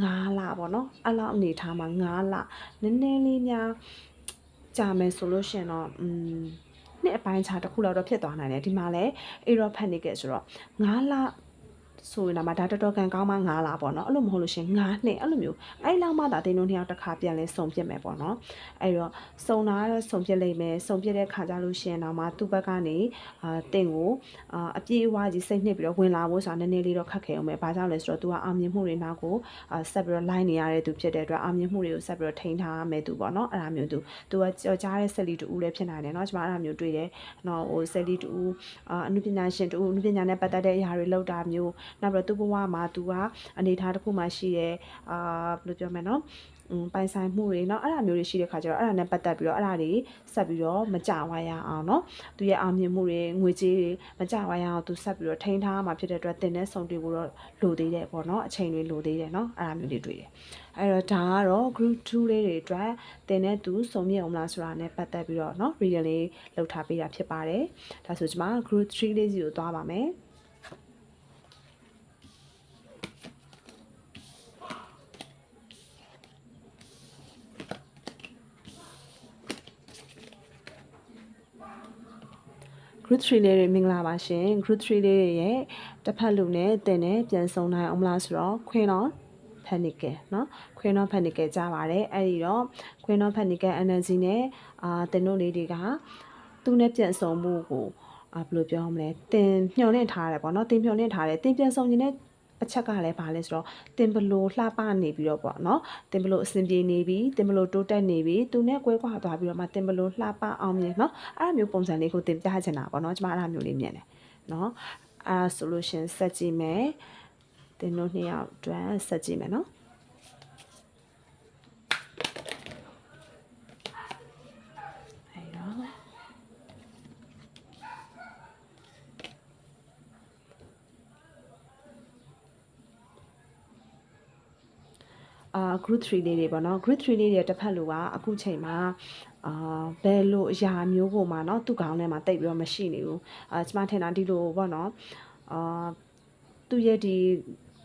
9လပေါ့နော်အဲ့လောက်အနေထားမှာ9လနည်းနည်းလေးများကြာမယ်ဆိုလို့ရှင်တော့อืมနှစ်အပိုင်းခြားတစ်ခုလောက်တော့ဖြစ်သွားနိုင်တယ်ဒီမှာလဲ error panic ဆိုတော့9လ ဆိုရင်တော့ဒါတော်တော်ကန်ကောင်းမှ9လားပေါ့နော်အဲ့လိုမဟုတ်လို့ရှင်9နှစ်အဲ့လိုမျိုးအဲ့လောက်မှသာတင်းတို့နှစ်ယောက်တစ်ခါပြန်လဲစုံပြစ်မယ်ပေါ့နော်အဲ့တော့စုံတာကတော့စုံပြစ်လိမ့်မယ်စုံပြစ်တဲ့ခါကြလို့ရှင်တော့မှသူ့ဘက်ကနေအာတင်းကိုအာအပြေးအဝကြီးစိတ်နှစ်ပြီးတော့ဝင်လာဖို့ဆိုတာနည်းနည်းလေးတော့ခက်ခဲအောင်ပဲဘာကြောင့်လဲဆိုတော့ तू ကအောင်မြင်မှုတွေနောက်ကိုအာဆက်ပြီးတော့ line နေရတဲ့သူဖြစ်တဲ့အတွက်အောင်မြင်မှုတွေကိုဆက်ပြီးတော့ထိန်းထားမယ်သူပေါ့နော်အဲ့ဒါမျိုးသူ तू ကကြော်ကြားတဲ့ဆက်လီတူဦးလည်းဖြစ်နိုင်တယ်เนาะကျွန်မအဲ့ဒါမျိုးတွေ့တယ်နော်ဟိုဆက်လီတူဦးအာအနုပညာရှင်တူဦးအနုပညာနဲ့ပတ်သက်တဲ့အရာတွေလောက်တာမျိုး နောက်ပြီးတော့သူ့ဘဝမှာသူကအနေထားတစ်ခုမှရှိရဲအာဘယ်လိုပြောမလဲနော်อืมပိုင်ဆိုင်မှုတွေเนาะအဲ့ဒါမျိုးတွေရှိတဲ့ခါကျတော့အဲ့ဒါနဲ့ပတ်သက်ပြီးတော့အဲ့ဒါတွေဆက်ပြီးတော့မကြဝါရအောင်เนาะသူရဲ့အောင်မြင်မှုတွေငွေကြေးတွေမကြဝါရအောင်သူဆက်ပြီးတော့ထိန်းထားမှာဖြစ်တဲ့အတွက်တင်တဲ့ဆောင်တွေကိုတော့လိုသေးတယ်ပေါ့เนาะအချိန်တွေလိုသေးတယ်เนาะအဲ့ဒါမျိုးတွေတွေ့တယ်အဲ့တော့ဒါကတော့ group 2လေးတွေအတွက်တင်တဲ့သူစုံမြင့်အောင်လားဆိုတာနဲ့ပတ်သက်ပြီးတော့เนาะ real လေးလောက်ထားပေးတာဖြစ်ပါတယ်ဒါဆိုကျွန်မ group 3လေးစီကိုသွားပါမယ် group 3လေးတွေမင်္ဂလာပါရှင် group 3လေးတွေရဲ့တစ်ဖက်လူနဲ့တင်နဲ့ပြန်ဆုံနိုင်အောင်မလားဆိုတော့ queen on panicle เนาะ queen on panicle ကြားပါတယ်အဲ့ဒီတော့ queen on panicle energy နဲ့အာတင်တို့လေးတွေကသူနဲ့ပြန်ဆုံမှုကိုအာဘယ်လိုပြောမလဲတင်ညှော်နှင့်ထားရတယ်ပေါ့နော်တင်ညှော်နှင့်ထားတယ်တင်ပြန်ဆုံနေတဲ့ အချက်ကလည်းဘာလဲဆိုတော့တင်ဘလို့လှပနေပြီးတော့ပေါ့နော်တင်ဘလို့အဆင်ပြေနေပြီတင်ဘလို့တိုးတက်နေပြီသူနဲ့ကွဲကွာသွားပြီးတော့မှတင်ဘလို့လှပအောင်မြင်နော်အဲ့လိုမျိုးပုံစံလေးကိုတင်ပြချင်တာပေါ့နော်ကျွန်မအဲ့လိုမျိုးလေးမြင်တယ်နော်အဲ့ဆိုလို့ရှင်ဆက်ကြည့်မယ်တင်တို့နှစ်ယောက်အတွက်ဆက်ကြည့်မယ်နော် အာ group 3လေးတွေပေါ့နော် group 3လေးတွေတစ်ဖက်လူကအခုချိန်မှာအာဘယ်လိုအရာမျိုးကိုမှเนาะသူ့ခေါင်းထဲမှာတိတ်ပြီးတော့မရှိနေဘူးအာကျမထင်တာဒီလိုပေါ့နော်အာသူ့ရဲ့ဒီ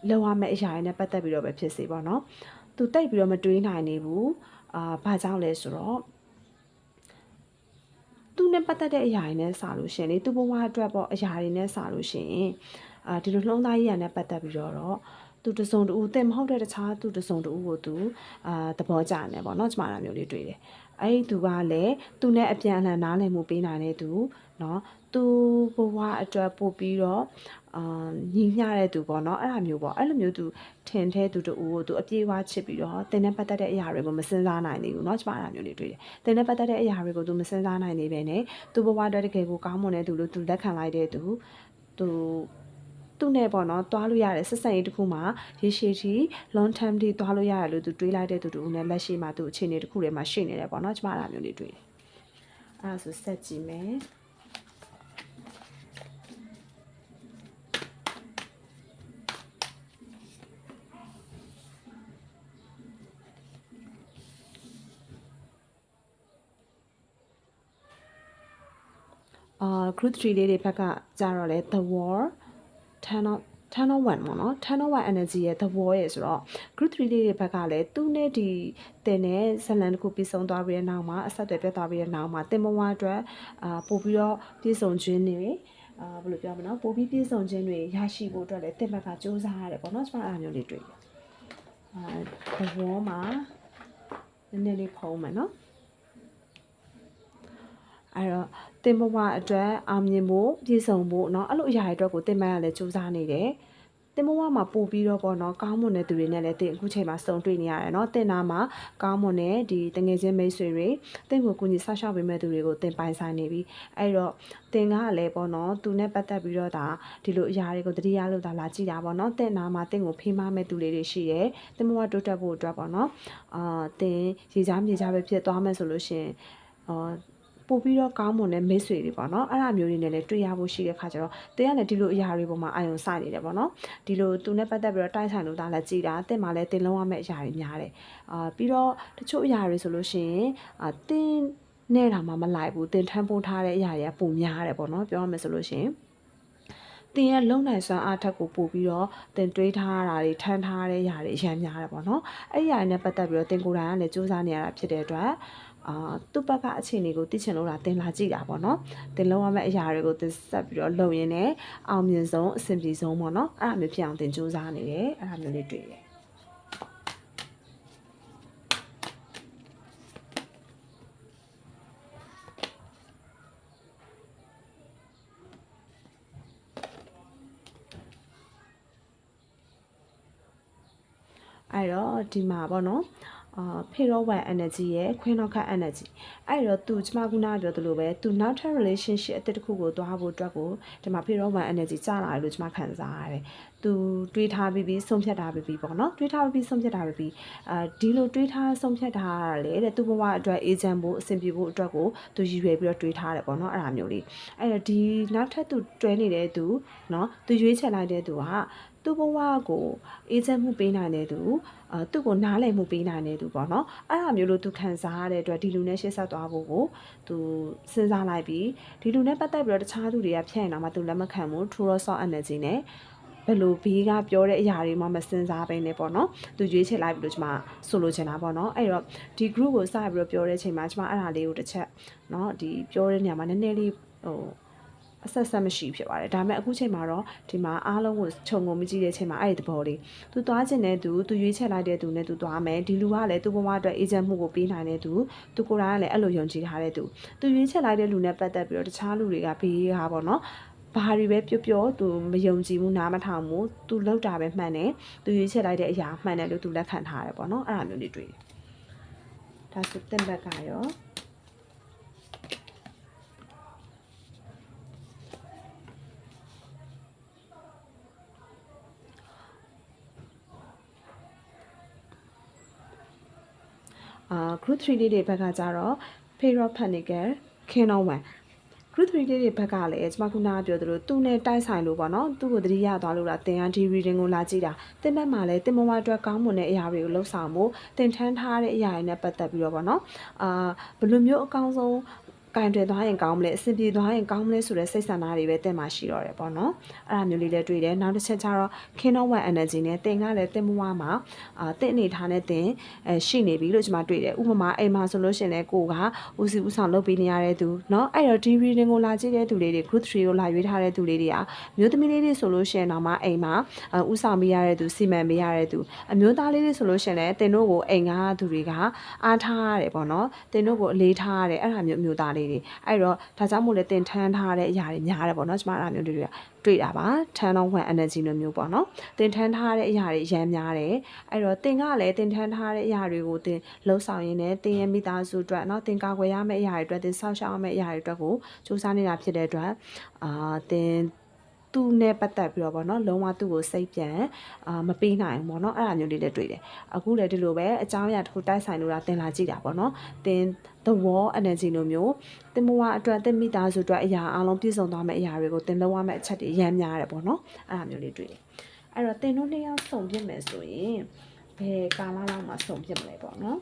လောက်ရမယ့်အရာတွေနဲ့ပတ်သက်ပြီးတော့ပဲဖြစ်စေပေါ့နော်သူတိတ်ပြီးတော့မတွေးနိုင်နေဘူးအာဘာကြောင့်လဲဆိုတော့သူနဲ့ပတ်သက်တဲ့အရာတွေနဲ့စလို့ရှင်လေသူ့ဘဝအတွက်ပေါ့အရာတွေနဲ့စလို့ရှင်အာဒီလိုနှလုံးသားကြီးရနဲ့ပတ်သက်ပြီးတော့တော့ သူတစုံတူတင်မဟုတ်တဲ့တခြားသူတစုံတူကိုသူအာသဘောကျနေပေါ့နော်ကျမနာမျိုးလေးတွေ့တယ်အဲ့ဒီသူကလည်းသူနဲ့အပြန်အလှန်နားလည်မှုပေးနိုင်တဲ့သူเนาะသူဘဝအတွက်ပို့ပြီးတော့အာညီမျှတဲ့သူပေါ့နော်အဲ့လိုမျိုးပေါ့အဲ့လိုမျိုးသူထင်တဲ့သူတူကိုသူအပြေးဝချစ်ပြီးတော့တင်နဲ့ပတ်သက်တဲ့အရာတွေကိုမစင်စားနိုင်သေးဘူးเนาะကျမအဲ့လိုမျိုးလေးတွေ့တယ်တင်နဲ့ပတ်သက်တဲ့အရာတွေကိုသူမစင်စားနိုင်နေပဲနဲ့သူဘဝအတွက်တကယ်ကိုကောင်းမွန်တဲ့သူလို့သူလက်ခံလိုက်တဲ့သူသူ သူ့နဲ့ပေါ့နော်တွားလို့ရတယ်ဆက်ဆက်ရေးတစ်ခုမှရေရှည်ထိ long term ထိတွားလို့ရတယ်လို့သူတွေးလိုက်တဲ့သူတူနဲ့လက်ရှိမှာသူအခြေအနေတစ်ခုထဲမှာရှိနေတယ်ပေါ့နော်ကျမအဲ့လိုမျိုးလေးတွေ့တယ်အဲ့ဒါဆိုဆက်ကြည့်မယ်အာ group 3လေးတွေဘက်ကကြတော့လေ the war turn on turn on 1ပေါ့နော် turn on 1 energy ရဲ့ the war ရဲ့ဆိုတော့ group 3လေးတွေဘက်ကလည်းသူနဲ့ဒီတင်တဲ့ဇလန်တစ်ခုပြီးဆုံးသွားပြီးတဲ့နောက်မှာအဆက်အသွယ်ပြတ်သွားပြီးတဲ့နောက်မှာတင်မဝအတွက်အာပို့ပြီးတော့ပြည်စုံခြင်းတွေအာဘယ်လိုပြောမလဲနော်ပို့ပြီးပြည်စုံခြင်းတွေရရှိဖို့အတွက်လည်းတင်ဘက်ကစူးစမ်းရတယ်ပေါ့နော်ကျွန်မအဲ့လိုမျိုးလေးတွေ့တယ်အာ the war မှာနည်းနည်းလေးဖုံးမယ်နော် အဲ့တော့တင်ဘဝအတွက်အောင်မြင်ဖို့ပြည့်စုံဖို့เนาะအဲ့လိုအရာတွေအတွက်ကိုတင်မရလည်းစူးစမ်းနေတယ်တင်ဘဝမှာပို့ပြီးတော့ပေါ့နော်ကောင်းမွန်တဲ့သူတွေနဲ့လည်းတင်အခုချိန်မှာစုံတွေ့နေရတယ်เนาะတင်နာမှာကောင်းမွန်တဲ့ဒီတငယ်ချင်းမိတ်ဆွေတွေတင်ကိုကူညီဆောက်ရှောက်ပေးမဲ့သူတွေကိုတင်ပိုင်ဆိုင်နေပြီအဲ့တော့တင်ကလည်းပေါ့နော်သူနဲ့ပတ်သက်ပြီးတော့ဒါဒီလိုအရာတွေကိုတတိယလို့ဒါလာကြည့်တာပေါ့နော်တင်နာမှာတင်ကိုဖေးမမဲ့သူလေးတွေရှိတယ်တင်ဘဝတိုးတက်ဖို့အတွက်ပေါ့နော်အာတင်ရေချားမြေချားပဲဖြစ်သွားမယ်ဆိုလို့ရှင်အာ ပို့ပြီးတော့ကောင်းမွန်တဲ့မိတ်ဆွေတွေပေါ့နော်အဲ့ဒါမျိုးတွေနဲ့လည်းတွေ့ရဖို့ရှိတဲ့ခါကျတော့တင်းကလည်းဒီလိုအရာတွေပေါ်မှာအာရုံစိုက်နေတယ်ပေါ့နော်ဒီလိုသူနဲ့ပတ်သက်ပြီးတော့တိုက်ဆိုင်လို့ဒါလည်းကြည်တာတင်းမှလည်းတင်းလုံးရမယ့်အရာတွေများတယ်အာပြီးတော့တချို့အရာတွေဆိုလို့ရှိရင်အာတင်းနဲ့တာမှမလိုက်ဘူးတင်ထမ်းပိုးထားတဲ့အရာတွေကပုံများတယ်ပေါ့နော်ပြောရမယ်ဆိုလို့ရှိရင်တင်ရဲ့လုံနိုင်စွမ်းအားထက်ကိုပို့ပြီးတော့တင်တွေးထားတာတွေထမ်းထားတဲ့ຢာတွေအများများတယ်ပေါ့နော်အဲ့ဒီຢာတွေနဲ့ပတ်သက်ပြီးတော့တင်ကိုယ်တိုင်ကလည်းစူးစမ်းနေရတာဖြစ်တဲ့အတွက် အာသူ့ဘက်ကအခြေအနေကိုသိချင်လို့လားတင်လာကြည့်တာပေါ့နော်တင်လုံးရမယ့်အရာတွေကိုတင်ဆက်ပြီးတော့လုပ်ရင်းနဲ့အောင်မြင်ဆုံးအဆင်ပြေဆုံးပေါ့နော်အဲ့ဒါမျိုးဖြစ်အောင်တင်စူးစမ်းနေတယ်အဲ့ဒါမျိုးလေးတွေ့တယ်အဲ့တော့ဒီမှာပေါ့နော် အာဖေရောဝမ် energy ရဲ့ခွင်းနောက်ခတ် energy အဲ့တော့သူကျမကနာပြောသလိုပဲသူနောက်ထပ် relationship အသစ်တစ်ခုကိုသွားဖို့အတွက်ကိုဒီမှာဖေရောဝမ် energy ကျလာတယ်လို့ကျမခံစားရတယ်။သူတွေးထားပြီးပြီးဆုံးဖြတ်ထားပြီးပြီးပေါ့နော်။တွေးထားပြီးဆုံးဖြတ်ထားပြီးပြီးအဲဒီလိုတွေးထားဆုံးဖြတ်ထားရလေတဲ့သူဘဝအတွက် agent ဖို့အဆင်ပြေဖို့အတွက်ကိုသူရည်ရွယ်ပြီးတော့တွေးထားတယ်ပေါ့နော်အဲ့ဒါမျိုးလေး။အဲ့တော့ဒီနောက်ထပ်သူတွဲနေတဲ့သူနော်သူရွေးချယ်လိုက်တဲ့သူက သူ့ဘဝကိုအေးချမ်းမှုပေးနိုင်တဲ့သူအဲသူ့ကိုနားလည်မှုပေးနိုင်တဲ့သူပေါ့နော်အဲ့ဒါမျိုးလို့သူခံစားရတဲ့အတွက်ဒီလူနဲ့ရှေ့ဆက်သွားဖို့ကိုသူစဉ်းစားလိုက်ပြီးဒီလူနဲ့ပတ်သက်ပြီးတော့တခြားသူတွေကဖြန့်နေတာမှသူလက်မခံဘူး True Soul Energy နဲ့ဘယ်လိုဘေးကပြောတဲ့အရာတွေမှမစင်စားပဲနဲ့ပေါ့နော်သူရွေးချယ်လိုက်ပြီးတော့ကျွန်မဆိုလိုချင်တာပေါ့နော်အဲ့တော့ဒီ group ကိုစပြီးတော့ပြောတဲ့အချိန်မှာကျွန်မအဲ့ဒါလေးကိုတစ်ချက်နော်ဒီပြောတဲ့နေရာမှာနည်းနည်းလေးဟို အဆက်ဆက်မရှိဖြစ်ပါတယ်ဒါပေမဲ့အခုချိန်မှာတော့ဒီမှာအားလုံးကိုခြုံငုံမကြည့်တဲ့အချိန်မှာအဲ့ဒီသဘောလေးသူသွားခြင်းတဲ့သူသူရွေးချယ်လိုက်တဲ့သူနဲ့သူသွားမယ်ဒီလူကလည်းသူ့ဘဝအတွက်အေဂျင့်မှုကိုပေးနိုင်တဲ့သူသူကိုယ်တိုင်ကလည်းအဲ့လိုယုံကြည်ထားတဲ့သူသူရွေးချယ်လိုက်တဲ့လူနဲ့ပတ်သက်ပြီးတော့တခြားလူတွေကဘေးဟာပေါ့နော်ဘာတွေပဲပြောပြောသူမယုံကြည်ဘူးနားမထောင်ဘူးသူလောက်တာပဲမှန်တယ်သူရွေးချယ်လိုက်တဲ့အရာမှန်တယ်လို့သူလက်ခံထားတယ်ပေါ့နော်အဲ့ဒါမျိုးတွေတွေ့တယ်ဒါဆိုတင်ဘက်ကရော အာ group 3လေးတွေဘက်ကကြတော့ Pharaoh Panical King of One group 3လေးတွေဘက်ကလည်းကျွန်မခုနကပြောသလိုသူနဲ့တိုက်ဆိုင်လို့ပေါ့နော်သူ့ကိုသတိရသွားလို့လားသင်ကဒီ reading ကိုလာကြည့်တာသင်ဘက်မှာလည်းတင်မမအတွက်ကောင်းမွန်တဲ့အရာတွေကိုလှုပ်ဆောင်ဖို့သင်ထမ်းထားတဲ့အရာတွေနဲ့ပတ်သက်ပြီးတော့ပေါ့နော်အာဘယ်လိုမျိုးအကောင်းဆုံး ကင်တွယ်သွားရင်ကောင်းမလဲအဆင်ပြေသွားရင်ကောင်းမလဲဆိုတဲ့စိတ်ဆန္ဒတွေပဲတင်မှာရှိတော့တယ်ပေါ့နော်အဲ့ဒါမျိုးလေးလည်းတွေ့တယ်နောက်တစ်ချက်ကျတော့ Kingdom One Energy နဲ့တင်ကလည်းတင်မွားမှာအာတင့်အနေထားနဲ့တင်အဲရှိနေပြီလို့ကျွန်မတွေ့တယ်ဥပမာအိမ်မှာဆိုလို့ရှရင်လည်းကိုကဦးစီးဦးဆောင်လုပ်ပေးနေရတဲ့သူเนาะအဲ့တော့ TV reading ကိုလာကြည့်တဲ့သူလေးတွေ group 3ကိုလာရွေးထားတဲ့သူလေးတွေကမျိုးသမီးလေးတွေဆိုလို့ရှရင်တော့မှအိမ်မှာအာဦးဆောင်ပေးရတဲ့သူစီမံပေးရတဲ့သူအမျိုးသားလေးတွေဆိုလို့ရှရင်လည်းတင်တို့ကိုအိမ်ကသူတွေကအားထားရတယ်ပေါ့နော်တင်တို့ကိုအလေးထားရတယ်အဲ့ဒါမျိုးအမျိုးသားလေး ေးလေးတွေအဲ့တော့ဒါကြောင့်မို့လဲတင်ထမ်းထားတဲ့အရာတွေများတယ်ပေါ့နော်ကျမအားမျိုးတွေတွေ့တာပါ turn on one energy လိုမျိုးပေါ့နော်တင်ထမ်းထားတဲ့အရာတွေရမ်းများတယ်အဲ့တော့တင်ကလည်းတင်ထမ်းထားတဲ့အရာတွေကိုတင်လှုပ်ဆောင်ရင်းနဲ့တင်ရဲ့မိသားစုအတွက်နော်တင်ကာကွယ်ရမယ့်အရာတွေအတွက်တင်ဆောက်ရှောက်ရမယ့်အရာတွေအတွက်ကိုစူးစမ်းနေတာဖြစ်တဲ့အတွက်အာတင် သူနဲ့ပတ်သက်ပြီးတော့ဗောနော်လုံးဝသူ့ကိုစိတ်ပြန်အာမပေးနိုင်ဘူးဗောနော်အဲ့ဒါမျိုးလေးလည်းတွေ့တယ်အခုလည်းဒီလိုပဲအကြောင်းအရာတစ်ခုတိုက်ဆိုင်လို့တာတင်လာကြည့်တာဗောနော်တင် the wall energy လိုမျိုးတင်မဝအတွက်တင်မိသားစုအတွက်အရာအလုံးပြည့်စုံသွားမယ့်အရာတွေကိုတင်လောက်ရမယ့်အချက်တွေရမ်းများတယ်ဗောနော်အဲ့ဒါမျိုးလေးတွေ့တယ်အဲ့တော့တင်တို့နှစ်ယောက်စုံပြစ်မယ်ဆိုရင်ဘယ်ကာလလောက်မှစုံပြစ်မလဲဗောနော်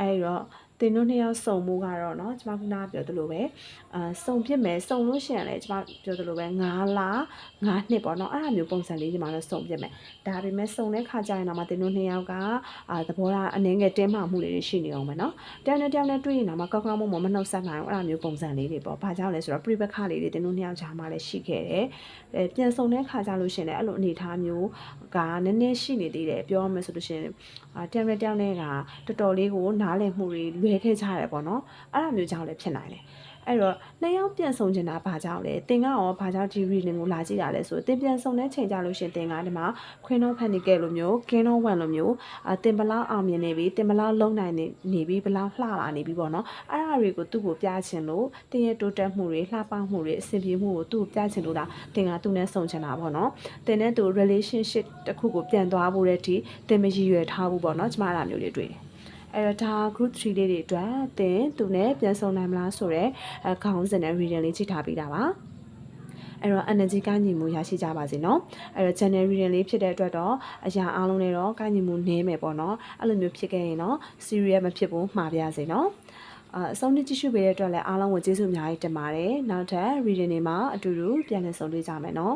အဲ့တော့ တင်တို့နှစ်ယောက်စုံမှုကတော့เนาะကျွန်မခုနကပြောသလိုပဲအာစုံဖြစ်မယ်စုံလို့ရှိရင်လည်းကျွန်မပြောသလိုပဲ9လ9နှစ်ပေါ့เนาะအဲ့ဒါမျိုးပုံစံလေးဒီမှာတော့စုံဖြစ်မယ်ဒါပေမဲ့စုံတဲ့ခါကျရင်တော့မှတင်တို့နှစ်ယောက်ကအာသဘောထားအနည်းငယ်တင်းမာမှုလေးတွေရှိနေအောင်ပဲเนาะတယောက်နဲ့တယောက်နဲ့တွေ့ရင်တော့မှကောက်ကောက်မမမနှုတ်ဆက်နိုင်ဘူးအဲ့ဒါမျိုးပုံစံလေးတွေပေါ့ဘာကြောင့်လဲဆိုတော့ပြိပခလေးတွေတင်တို့နှစ်ယောက်ကြားမှာလည်းရှိခဲ့တယ် အဲပြန်စုံတဲ့ခါကျလို့ရှိရင်လည်းအဲ့လိုအနေအထားမျိုးကနည်းနည်းရှိနေသေးတယ်ပြောရမယ်ဆိုလို့ရှိရင်အာတယောက်နဲ့တယောက်နဲ့ကတော်တော်လေးကိုနားလည်မှုတွေလွဲခဲ့ကြရတယ်ပေါ့နော်အဲ့ဒါမျိုးကြောင့်လည်းဖြစ်နိုင်တယ် အဲ့တော့နှစ်ယောက်ပြန်ဆုံချင်တာဘာကြောင့်လဲတင်ကရောဘာကြောင့်ဒီ reading ကိုလာကြည့်တာလဲဆိုတင်ပြန်ဆုံတဲ့ချိန်ကြလို့ရှင်တင်ကဒီမှာ Queen of Pentacles လိုမျိုး King of Wands လိုမျိုးအတင်ဘလောက်အောင်မြင်နေပြီတင်ဘလောက်လုံနိုင်နေနေပြီဘလောက်လှလာနေပြီပေါ့နော်အဲ့ဒါတွေကိုသူ့ကိုပြချင်လို့တင်ရဲ့တိုးတက်မှုတွေလှပမှုတွေအဆင်ပြေမှုကိုသူ့ကိုပြချင်လို့လားတင်ကသူ့နဲ့ဆုံချင်တာပေါ့နော်တင်နဲ့သူ relationship တစ်ခုကိုပြန်သွားဖို့တဲ့အထိတင်မရည်ရွယ်ထားဘူးပေါ့နော်ကျမအဲ့ဒါမျိုးလေးတွေ့တယ် အဲ့တော့ဒါ group 3လေးတွေအတွက်သင်သူနဲ့ပြန်ဆုံနိုင်မလားဆိုတော့ခေါင်းစဉ်နဲ့ reading လေးကြည့်ထားပေးတာပါအဲ့တော့ energy ကညီမှုရရှိကြပါစေเนาะအဲ့တော့ channel reading လေးဖြစ်တဲ့အတွက်တော့အရာအားလုံးတွေတော့ကညီမှုနည်းမယ်ပေါ့เนาะအဲ့လိုမျိုးဖြစ်ခဲ့ရင်တော့ serious မဖြစ်ဘူးမှားပြစေเนาะအဆုံးနဲ့ကြည့်ရှုပေးတဲ့အတွက်လည်းအားလုံးကိုကျေးဇူးအများကြီးတင်ပါတယ်နောက်ထပ် reading တွေမှာအတူတူပြန်လည်ဆုံတွေ့ကြမယ်เนาะ